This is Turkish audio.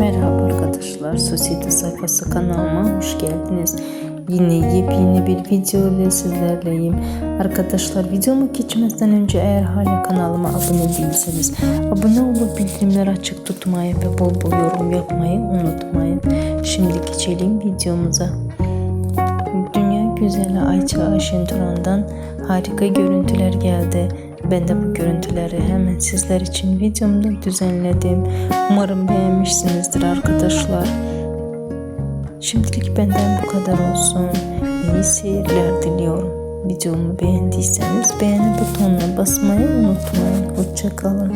Merhaba arkadaşlar, Sosyete sayfası kanalıma hoş geldiniz. Yine yepyeni bir video ile sizlerleyim. Arkadaşlar videomu geçmezden önce eğer hala kanalıma abone değilseniz abone olup bildirimleri açık tutmayı ve bol bol yorum yapmayı unutmayın. Şimdi geçelim videomuza. Dünya güzeli Ayça Ayşen Turan'dan harika görüntüler geldi. Ben de bu görüntüleri hemen sizler için videomda düzenledim. Umarım beğenmişsinizdir arkadaşlar. Şimdilik benden bu kadar olsun. İyi seyirler diliyorum. Videomu beğendiyseniz beğeni butonuna basmayı unutmayın. Hoşçakalın.